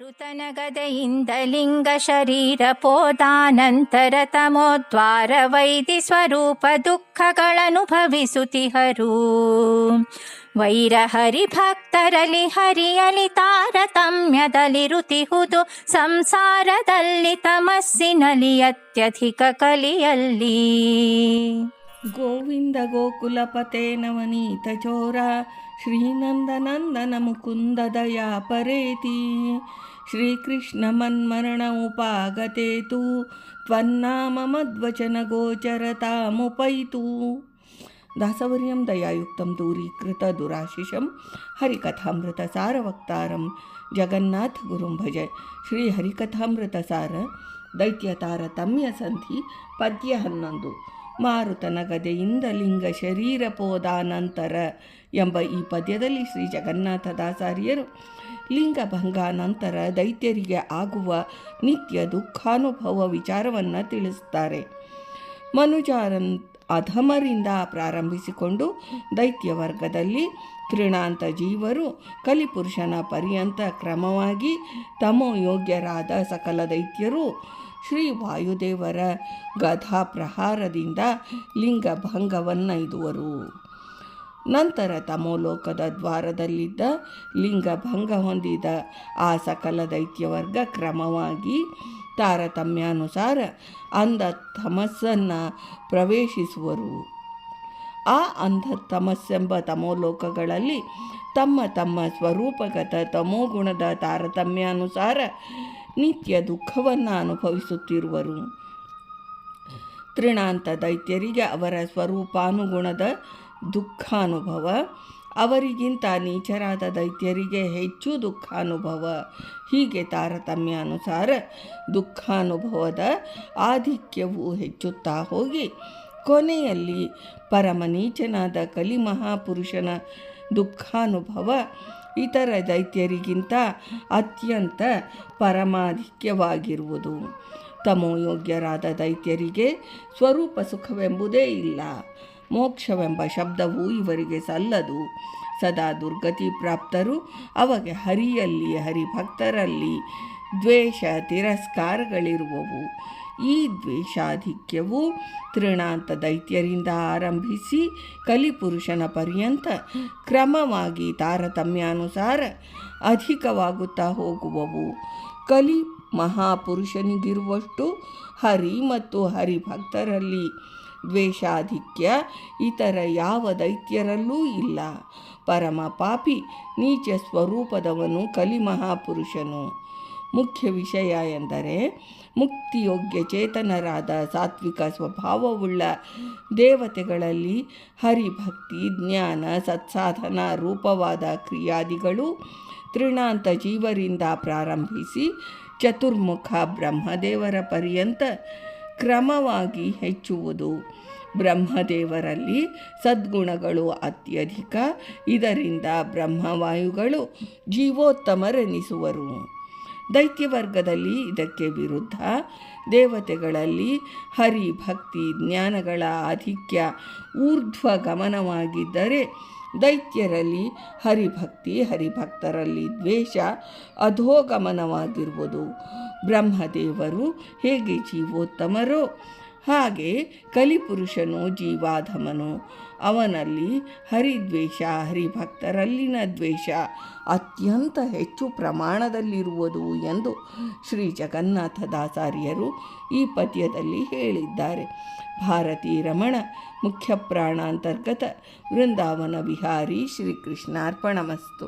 ಮಾರುತನಗದೆಯಿಂದ ಲಿಂಗ ಶರೀರ ಪೋದಾನಂತರ ತಮೋದ್ವಾರ ವೈದಿ ಸ್ವರೂಪ ದುಃಖಗಳನುಭವಿಸುತ್ತಿಹರು ವೈರ ಹರಿ ಭಕ್ತರಲ್ಲಿ ಹರಿಯಲಿ ತಾರತಮ್ಯದಲ್ಲಿರುತಿಹುದು ಸಂಸಾರದಲ್ಲಿ ತಮಸ್ಸಿನಲ್ಲಿ ಅತ್ಯಧಿಕ ಕಲಿಯಲ್ಲಿ गोविन्द गोकुलपते नवनीतचोरा श्रीनन्दनन्दनमुकुन्ददयापरेति श्रीकृष्णमन्मरण उपागते तु त्वन्नाममद्वचनगोचरतामुपैतु दासवर्यं दयायुक्तं दूरीकृतदुराशिषं हरिकथामृतसारवक्तारं जगन्नाथगुरुं भज श्रीहरिकथामृतसार दैत्यतारतम्यसन्धि पद्य हन्नोन्दु ಮಾರುತನ ಗದೆಯಿಂದ ಲಿಂಗ ಶರೀರ ಪೋದಾನಂತರ ಎಂಬ ಈ ಪದ್ಯದಲ್ಲಿ ಶ್ರೀ ಜಗನ್ನಾಥದಾಸಾರ್ಯರು ಲಿಂಗಭಂಗಾನಂತರ ದೈತ್ಯರಿಗೆ ಆಗುವ ನಿತ್ಯ ದುಃಖಾನುಭವ ವಿಚಾರವನ್ನು ತಿಳಿಸುತ್ತಾರೆ. ಮನುಜಾರನ್ ಅಧಮರಿಂದ ಪ್ರಾರಂಭಿಸಿಕೊಂಡು ದೈತ್ಯ ವರ್ಗದಲ್ಲಿ ತೃಣಾಂತ ಜೀವರು ಕಲಿಪುರುಷನ ಪರ್ಯಂತ ಕ್ರಮವಾಗಿ ತಮೋ ಯೋಗ್ಯರಾದ ಸಕಲ ದೈತ್ಯರು ಶ್ರೀ ವಾಯುದೇವರ ಗಧಾ ಪ್ರಹಾರದಿಂದ ಲಿಂಗಭಂಗವನ್ನೈದುವರು ನಂತರ ತಮೋಲೋಕದ ದ್ವಾರದಲ್ಲಿದ್ದ ಲಿಂಗಭಂಗ ಹೊಂದಿದ ಆ ಸಕಲ ದೈತ್ಯವರ್ಗ ಕ್ರಮವಾಗಿ ತಾರತಮ್ಯಾನುಸಾರ ಅಂಧ ತಮಸ್ಸನ್ನು ಪ್ರವೇಶಿಸುವರು. ಆ ಅಂಧ ತಮಸ್ಸೆಂಬ ತಮೋಲೋಕಗಳಲ್ಲಿ ತಮ್ಮ ತಮ್ಮ ಸ್ವರೂಪಗತ ತಮೋಗುಣದ ತಾರತಮ್ಯಾನುಸಾರ ನಿತ್ಯ ದುಃಖವನ್ನು ಅನುಭವಿಸುತ್ತಿರುವರು. ತೃಣಾಂತ ದೈತ್ಯರಿಗೆ ಅವರ ಸ್ವರೂಪಾನುಗುಣದ ದುಃಖಾನುಭವ, ಅವರಿಗಿಂತ ನೀಚರಾದ ದೈತ್ಯರಿಗೆ ಹೆಚ್ಚು ದುಃಖಾನುಭವ. ಹೀಗೆ ತಾರತಮ್ಯಾನುಸಾರ ದುಃಖಾನುಭವದ ಆಧಿಕ್ಯವು ಹೆಚ್ಚುತ್ತಾ ಹೋಗಿ, ಕೊನೆಯಲ್ಲಿ ಪರಮ ನೀಚನಾದ ಕಲಿಮಹಾಪುರುಷನ ದುಃಖಾನುಭವ ಇತರ ದೈತ್ಯರಿಗಿಂತ ಅತ್ಯಂತ ಪರಮಾಧಿಕ್ಯವಾಗಿರುವುದು. ತಮೋಯೋಗ್ಯರಾದ ದೈತ್ಯರಿಗೆ ಸ್ವರೂಪ ಸುಖವೆಂಬುದೇ ಇಲ್ಲ. ಮೋಕ್ಷವೆಂಬ ಶಬ್ದವು ಇವರಿಗೆ ಸಲ್ಲದು. ಸದಾ ದುರ್ಗತಿ ಪ್ರಾಪ್ತರು ಅವಾಗ ಹರಿಯಲ್ಲಿ ಹರಿಭಕ್ತರಲ್ಲಿ ದ್ವೇಷ ತಿರಸ್ಕಾರಗಳಿರುವವು. ಈ ದ್ವೇಷಾಧಿಕ್ಯವು ತೃಣಾಂತ ದೈತ್ಯರಿಂದ ಆರಂಭಿಸಿ ಕಲಿಪುರುಷನ ಪರ್ಯಂತ ಕ್ರಮವಾಗಿ ತಾರತಮ್ಯಾನುಸಾರ ಅಧಿಕವಾಗುತ್ತಾ ಹೋಗುವವು. ಕಲಿ ಮಹಾಪುರುಷನಿಗಿರುವಷ್ಟು ಹರಿ ಮತ್ತು ಹರಿಭಕ್ತರಲ್ಲಿ ದ್ವೇಷಾಧಿಕ್ಯ ಇತರ ಯಾವ ದೈತ್ಯರಲ್ಲೂ ಇಲ್ಲ. ಪರಮ ಪಾಪಿ ನೀಚ ಸ್ವರೂಪದವನು ಕಲಿ ಮಹಾಪುರುಷನು. ಮುಖ್ಯ ವಿಷಯ ಎಂದರೆ ಮುಕ್ತಿಯೋಗ್ಯ ಚೇತನರಾದ ಸಾತ್ವಿಕ ಸ್ವಭಾವವುಳ್ಳ ದೇವತೆಗಳಲ್ಲಿ ಹರಿಭಕ್ತಿ, ಜ್ಞಾನ, ಸತ್ಸಾಧನ, ರೂಪವಾದ ಕ್ರಿಯಾದಿಗಳು ತೃಣಾಂತ ಜೀವರಿಂದ ಪ್ರಾರಂಭಿಸಿ ಚತುರ್ಮುಖ ಬ್ರಹ್ಮದೇವರ ಪರ್ಯಂತ ಕ್ರಮವಾಗಿ ಹೆಚ್ಚುವುದು. ಬ್ರಹ್ಮದೇವರಲ್ಲಿ ಸದ್ಗುಣಗಳು ಅತ್ಯಧಿಕ, ಇದರಿಂದ ಬ್ರಹ್ಮವಾಯುಗಳು ಜೀವೋತ್ತಮರೆನಿಸುವರು. ದೈತ್ಯವರ್ಗದಲ್ಲಿ ಇದಕ್ಕೆ ವಿರುದ್ಧ ದೇವತೆಗಳಲ್ಲಿ ಹರಿಭಕ್ತಿ, ಜ್ಞಾನಗಳ ಆಧಿಕ್ಯ ಊರ್ಧ್ವ ಗಮನವಾಗಿದ್ದರೆ ದೈತ್ಯರಲ್ಲಿ ಹರಿಭಕ್ತಿ, ಹರಿಭಕ್ತರಲ್ಲಿ ದ್ವೇಷ, ಅಧೋಗಮನವಾಗಿರುವುದು. ಬ್ರಹ್ಮದೇವರು ಹೇಗೆ ಜೀವೋತ್ತಮರೋ ಹಾಗೆ ಕಲಿಪುರುಷನು ಜೀವಾಧಮನು. ಅವನಲ್ಲಿ ಹರಿದ್ವೇಷ, ಹರಿಭಕ್ತರಲ್ಲಿನ ದ್ವೇಷ ಅತ್ಯಂತ ಹೆಚ್ಚು ಪ್ರಮಾಣದಲ್ಲಿರುವುದು ಎಂದು ಶ್ರೀ ಜಗನ್ನಾಥದಾಚಾರ್ಯರು ಈ ಪದ್ಯದಲ್ಲಿ ಹೇಳಿದ್ದಾರೆ. ಭಾರತೀ ರಮಣ ಮುಖ್ಯ ಪ್ರಾಣಾಂತರ್ಗತ ವೃಂದಾವನ ವಿಹಾರಿ ಶ್ರೀಕೃಷ್ಣಾರ್ಪಣಮಸ್ತು.